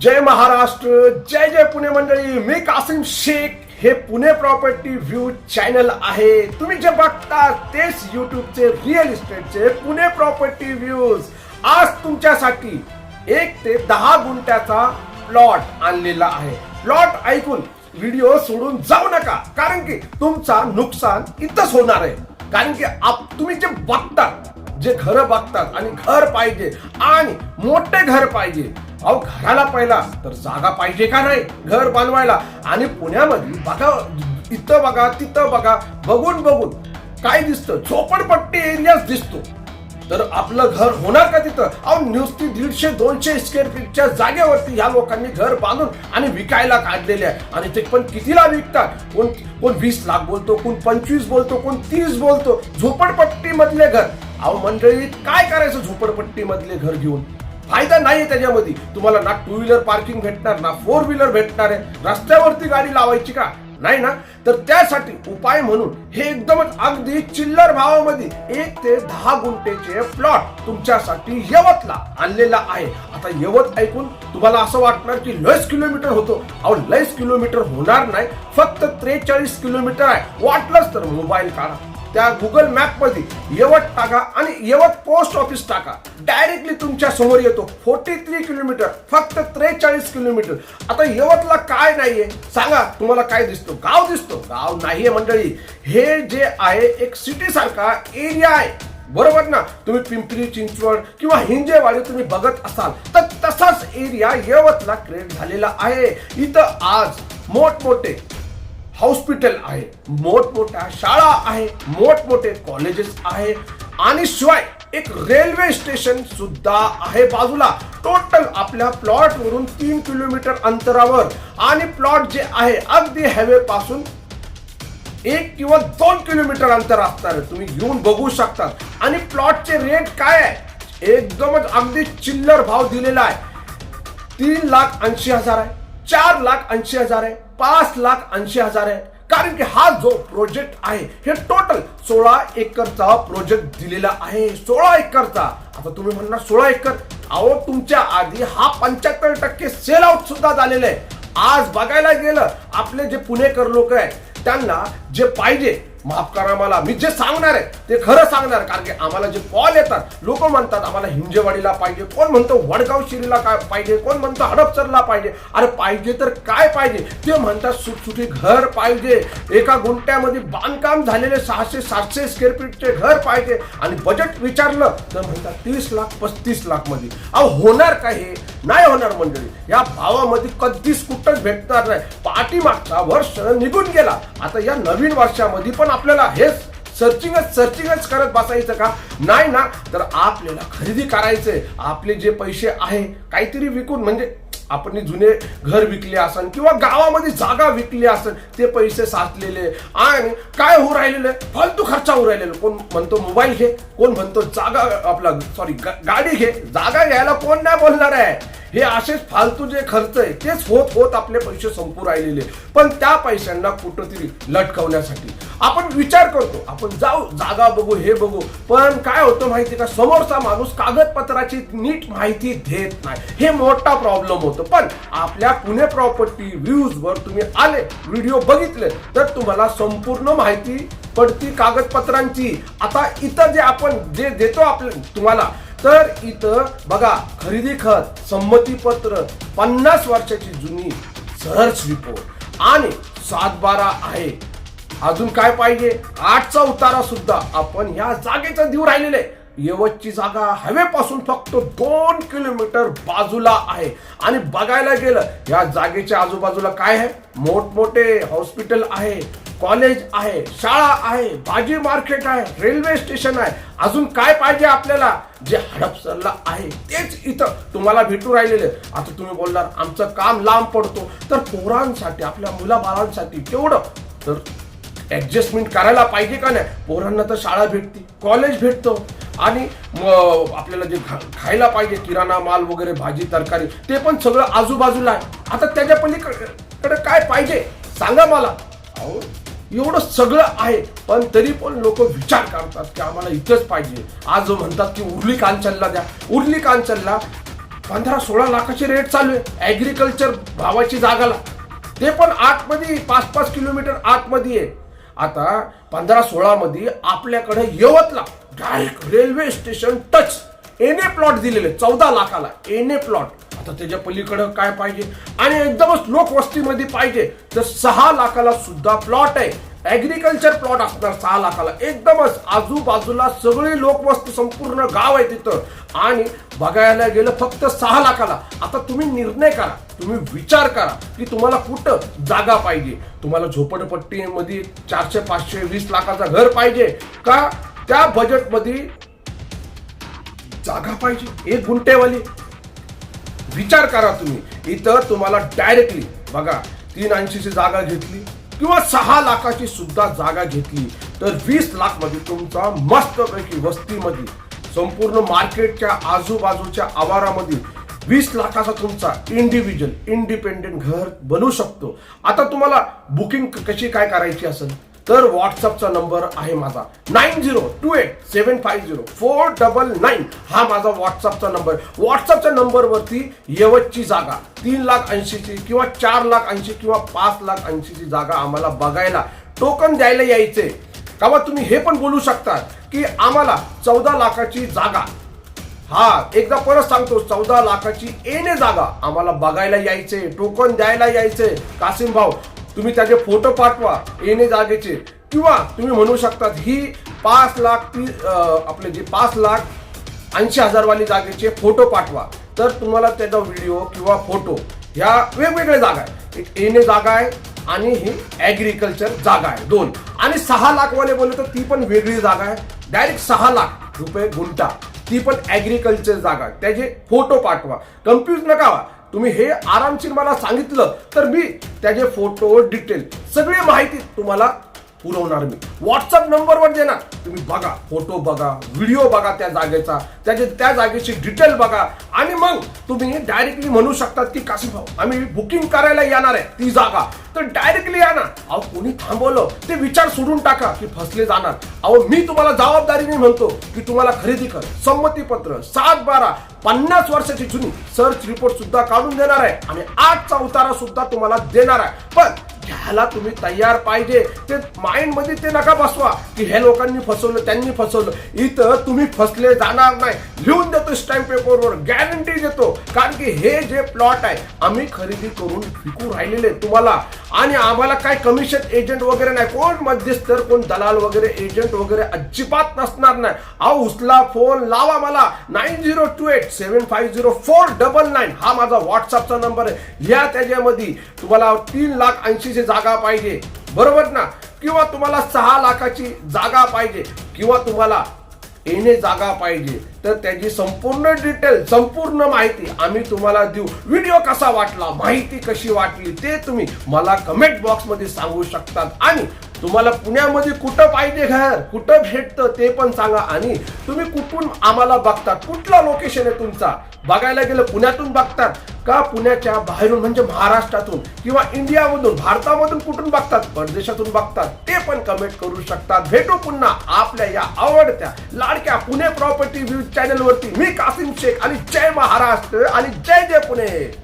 जय महाराष्ट्र जय जय पुणे मंडळी. मी कासिम शेख. हे पुणे प्रॉपर्टी व्ह्यू चॅनल आहे. तुम्ही जे बघता तेच युट्यूबचे रिअल इस्टेटचे पुणे प्रॉपर्टी व्ह्यूज. आज तुमच्यासाठी एक ते दहा गुंठ्याचा प्लॉट आणलेला आहे. प्लॉट ऐकून व्हिडिओ सोडून जाऊ नका. कारण की तुमचा नुकसान इथंच होणार आहे. कारण की आप- तुम्ही जे बघतात जे घर बघतात आणि घर पाहिजे आणि मोठे घर पाहिजे अहो घराला पहिला तर जागा पाहिजे का नाही? घर बांधवायला. आणि पुण्यामध्ये बघा इथं बघा तिथं बघा बघून बघून काय दिसतं? झोपडपट्टी एरियाच दिसतो. तर आपलं घर होणार का तिथं? अहो नुसती दीडशे दोनशे स्क्वेअर फीटच्या जागेवरती ह्या लोकांनी घर बांधून आणि विकायला काढलेले आहे. आणि ते पण कितीला विकतात? कोण कोण वीस लाख बोलतो कोण पंचवीस बोलतो कोण तीस बोलतो? झोपडपट्टी मधले घर. अहो मंडळी काय करायचं झोपडपट्टी मधले घर घेऊन? फायदा नाही त्याच्यामध्ये. तुम्हाला ना टू व्हीलर पार्किंग भेटणार ना फोर व्हीलर भेटणार आहे. रस्त्यावरती गाडी लावायची का? नाही ना? तर त्यासाठी उपाय म्हणून हे एकदमच अगदी चिल्लर भावामध्ये एक ते दहा गुंठेचे प्लॉट तुमच्यासाठी यवतला आणलेला आहे. आता यवत ऐकून तुम्हाला असं वाटणार की लस किलोमीटर होतो. अहो लयच किलोमीटर होणार नाही. फक्त त्रेचाळीस किलोमीटर आहे. वाटलंच तर मोबाईल काढा. त्या गुगल मॅपमध्ये यवत टाका आणि यवत पोस्ट ऑफिस टाका. डायरेक्टली तुमच्यासमोर येतो. फोर्टी थ्री किलोमीटर फक्त त्रेचाळीस किलोमीटर आता यवतला काय नाहीये? सांगा तुम्हाला काय दिसतो? गाव दिसतो. गाव नाहीये मंडळी. हे जे आहे एक सिटी सारखा एरिया आहे. बरोबर ना? तुम्ही पिंपरी चिंचवड किंवा हिंजेवाडी तुम्ही बघत असाल तर तसाच एरिया यवतला क्रिएट झालेला आहे. इथं आज मोठमोठे हॉस्पिटल आहे मोठमोठ्या शाळा आहे मोठमोठे कॉलेजेस आहे आणि शिवाय एक रेल्वे स्टेशन सुद्धा आहे बाजूला. टोटल आपल्या प्लॉट वरून तीन किलोमीटर अंतरावर. आणि प्लॉट जे आहे अगदी हायवे पासून एक किंवा दोन किलोमीटर अंतर असणार तुम्ही येऊन बघू शकता. आणि प्लॉटचे रेट काय आहे? एकदमच अगदी चिल्लर भाव दिलेला आहे. तीन लाख ऐंशी हजार आहे. चार लाख ऐंशी हजार आहे. पाच लाख ऐंशी हजार आहे. कारण की हा जो प्रोजेक्ट आहे हे टोटल सोळा एकरचा प्रोजेक्ट दिलेला आहे. सोळा एकरचा. आता तुम्ही म्हणणार सोळा एकर? अहो तुमच्या आधी हा पंच्याहत्तर टक्के सेल आउट सुद्धा झालेला आहे. आज बघायला गेलं आपले जे पुणेकर लोक आहेत त्यांना जे पाहिजे माफ करा मला. मी जे सांगणार आहे ते खरं सांगणार कारण की आम्हाला जे कॉल येतात लोक म्हणतात आम्हाला हिंजेवाडीला पाहिजे. कोण म्हणतो वडगाव शिरीला काय पाहिजे? कोण म्हणतो हडपसरला पाहिजे. अरे पाहिजे तर काय पाहिजे? ते म्हणतात सुटसुटी घर पाहिजे. एका गुंट्यामध्ये बांधकाम झालेले सहाशे सातशे स्क्वेअर फीटचे घर पाहिजे. आणि बजेट विचारलं तर म्हणतात तीस लाख पस्तीस लाखमध्ये. अहो होणार काय हे? नाही होणार मंडळी. या भावामध्ये कधीच कुठंच भेटणार नाही. पाठीमागचा वर्ष निघून गेला. आता या नवीन वर्षामध्ये पण आपल्याला हेच सर्चिंगच सर्चिंगच करत बसायचं का? नाही ना तर आपल्याला खरेदी करायचंय. आपले जे पैसे आहे काहीतरी विकून म्हणजे आपण जुने घर विकले असन किंवा गावामध्ये जागा विकली असन ते पैसे साचलेले. आणि काय होऊ राहिलेले? फालतू खर्चा होऊ राहिलेलं. कोण म्हणतो मोबाईल घे कोण म्हणतो जागा आपला सॉरी गाडी घे. जागा घ्यायला कोण नाही बोलणार आहे? हे असेच फालतू जे खर्च आहे तेच होत होत आपले पैसे संपू राहिलेले. पण त्या पैशांना कुठंतरी लटकवण्यासाठी. आपण विचार करतो आपण जाऊ जागा बघू हे बघू. पण काय होतं माहिती का? समोरचा माणूस कागदपत्राची नीट माहिती देत नाही. हे मोठा प्रॉब्लेम होतो. पण आपल्या पुणे प्रॉपर्टी व्ह्यूज वर तुम्ही आले व्हिडिओ बघितले तर तुम्हाला संपूर्ण माहिती पडती कागदपत्रांची. आता इथं जे आपण जे देतो आपल्या तुम्हाला तर इथं बघा खरेदी खत संमती पत्र पन्नास वर्षाची जुनी सहर्ष रिपोर्ट आणि सात बारा आहे. अजून काय पाहिजे? आठचा उतारा सुद्धा आपण ह्या जागेचा देऊ राहिलेले आहे. जागा हवेपासून फक्त दोन किलोमीटर बाजूला आहे. आणि बघायला गेलं या जागेच्या आजूबाजूला काय आहे? मोठमोठे हॉस्पिटल आहे. कॉलेज आहे शाळा आहे भाजी मार्केट आहे रेल्वे स्टेशन आहे. अजून काय पाहिजे आपल्याला? जे हडपसरला आहे तेच इथं तुम्हाला भेटू राहिलेले. आता तुम्ही बोलणार आमचं काम लांब पडतो. तर पोरांसाठी आपल्या मुलाबाळांसाठी तेवढं तर ॲडजस्टमेंट करायला पाहिजे का नाही? पोरांना तर शाळा भेटते कॉलेज भेटतो. आणि आपल्याला जे खा- खायला पाहिजे किराणा माल वगैरे भाजी तरकारी ते पण सगळं आजूबाजूला आहे. आता त्याच्या पलीकडे काय पाहिजे? सांगा मला. अहो एवढं सगळं आहे. पण तरी पण लोक विचार करतात की आम्हाला इथंच पाहिजे. आज म्हणतात की उर्ली कांचनला द्या. उर्ली कांचनला पंधरा सोळा लाखाची रेट चालू आहे. ऍग्रिकल्चर भावाची जागाला ते पण आतमध्ये पाच पाच किलोमीटर आतमध्ये आहे. आता पंधरा सोळा मध्ये आपल्याकडे यवतला. डायरेक्ट रेल्वे स्टेशन टच एने प्लॉट दिलेले चौदा लाखाला. एने प्लॉट. आता त्याच्या पलीकडं काय पाहिजे? आणि एकदमच लोकवस्तीमध्ये पाहिजे तर सहा लाखाला सुद्धा प्लॉट आहे. ऍग्रिकल्चर प्लॉट असणार सहा लाखाला. एकदमच आजूबाजूला सगळी लोकवस्ती संपूर्ण गाव आहे तिथं. आणि बघायला गेलं फक्त सहा लाखाला. आता तुम्ही निर्णय करा. तुम्ही विचार करा की तुम्हाला कुठं जागा पाहिजे. तुम्हाला झोपडपट्टीमध्ये चारशे पाचशे वीस लाखाचं घर पाहिजे का? त्या बजेटमध्ये जागा पाहिजे एक गुंटेवाली विचार करा तुम्ही. इथं तुम्हाला डायरेक्टली बघा तीन ऐंशीची जागा घेतली किंवा सहा लाखाची सुद्धा जागा घेतली तर वीस लाखमध्ये तुमचा मस्तपैकी वस्तीमध्ये संपूर्ण मार्केटच्या आजूबाजूच्या आवारामध्ये वीस लाखाचा तुमचा इंडिव्हिज्युअल इंडिपेंडेंट घर बनू शकतो. आता तुम्हाला बुकिंग कशी काय करायची असेल? तर व्हॉट्सअपचा नंबर आहे माझा. Nine zero two eight seven five zero four double nine हा माझा व्हॉट्सअपचा नंबर. व्हॉट्सअपच्या नंबरवरती यवतची जागा तीन लाख ऐंशीची किंवा चार लाख ऐंशी किंवा पाच लाख ऐंशीची जागा आम्हाला बघायला टोकन द्यायला यायचे. का तुम्ही हे पण बोलू शकता की आम्हाला चौदा लाखाची जागा हा एकदा परत सांगतो चौदा लाखाची एने जागा आम्हाला बघायला यायचे टोकन द्यायला यायचे. कासिम भाऊ तुम्ही त्याचे फोटो पाठवा येणे जागेचे. किंवा तुम्ही म्हणू शकतात ही पाच लाख ती आपले जे पाच लाख ऐंशी हजारवाली जागेचे फोटो पाठवा. तर तुम्हाला त्याचा व्हिडिओ किंवा फोटो ह्या वेगवेगळ्या जागा आहे एक येणे जागा आहे आणि ही ॲग्रिकल्चर जागा आहे दोन. आणि सहा लाखवाले बोलले तर ती पण वेगळी जागा आहे. डायरेक्ट सहा लाख रुपये गुंटा ती पण ॲग्रिकल्चर जागा आहे. त्याचे फोटो पाठवा. कन्फ्यूज नका तुम्ही हे आरामशीर मला सांगितलं तर मी त्याचे फोटो डिटेल सगळी माहिती तुम्हाला पुरवणार मी. व्हॉट्सअप नंबरवर देणार. तुम्ही बघा फोटो बघा व्हिडिओ बघा त्या जागेचा. त्याचे त्या जागेची डिटेल बघा. आणि मग तुम्ही डायरेक्टली म्हणू शकतात की काशी भाऊ आम्ही बुकिंग करायला येणार आहे. ती जागा. तर डायरेक्टली या ना. अहो कोणी थांबवलं ते विचार सोडून टाका की फसले जाणार. अहो मी तुम्हाला जबाबदारीने म्हणतो की तुम्हाला खरेदी कर. संमतीपत्र सात बारा पन्नास वर्षाची जुनी सर्च रिपोर्ट सुद्धा काढून देणार आहे आणि आजचा उतारा सुद्धा तुम्हाला देणार आहे. पण घ्यायला तुम्ही तयार पाहिजे. ते माइंडमध्ये ते नका बसवा की हे लोकांनी फसवलं त्यांनी फसवलं. इथं तुम्ही फसले जाणार नाही. लिहून देतो स्टॅम्प पेपरवर गॅरंटी देतो. कारण की हे जे प्लॉट आहे आम्ही खरेदी करून विकू राहिलेले तुम्हाला. आणि आम्हाला काय कमिशन एजंट वगैरे नाही कोण मध्यस्तर कोण दलाल वगैरे एजंट वगैरे अजिबात नसणार नाही. हा उचला फोन लावा मला. Nine zero two eight seven five zero four double nine हा माझा व्हॉट्सअपचा नंबर आहे. या त्याच्यामध्ये तुम्हाला तीन लाख ऐंशीची जागा पाहिजे. बरोबर ना? किंवा तुम्हाला सहा लाखाची जागा पाहिजे. किंवा तुम्हाला येणे जागा पाहिजे. तर त्याची संपूर्ण डिटेल संपूर्ण माहिती आम्ही तुम्हाला देऊ. व्हिडिओ कसा वाटला माहिती कशी वाटली ते तुम्ही मला कमेंट बॉक्समध्ये सांगू शकतात. आणि तुम्हाला पुण्यामध्ये कुठं पाहिजे घर कुठं भेटतं ते पण सांगा. आणि तुम्ही कुठून आम्हाला बघतात? कुठला लोकेशन आहे तुमचा? बघायला गेलं पुण्यातून बघतात का पुण्याच्या बाहेरून म्हणजे महाराष्ट्रातून किंवा इंडियामधून भारतामधून कुठून बघतात? परदेशातून बघतात. ते पण कमेंट करू शकतात. भेटू पुन्हा आपल्या या आवडत्या लाडक्या पुणे प्रॉपर्टी व्यूज चॅनल वरती. मी कासिम शेख आणि जय महाराष्ट्र आणि जय जय पुणे.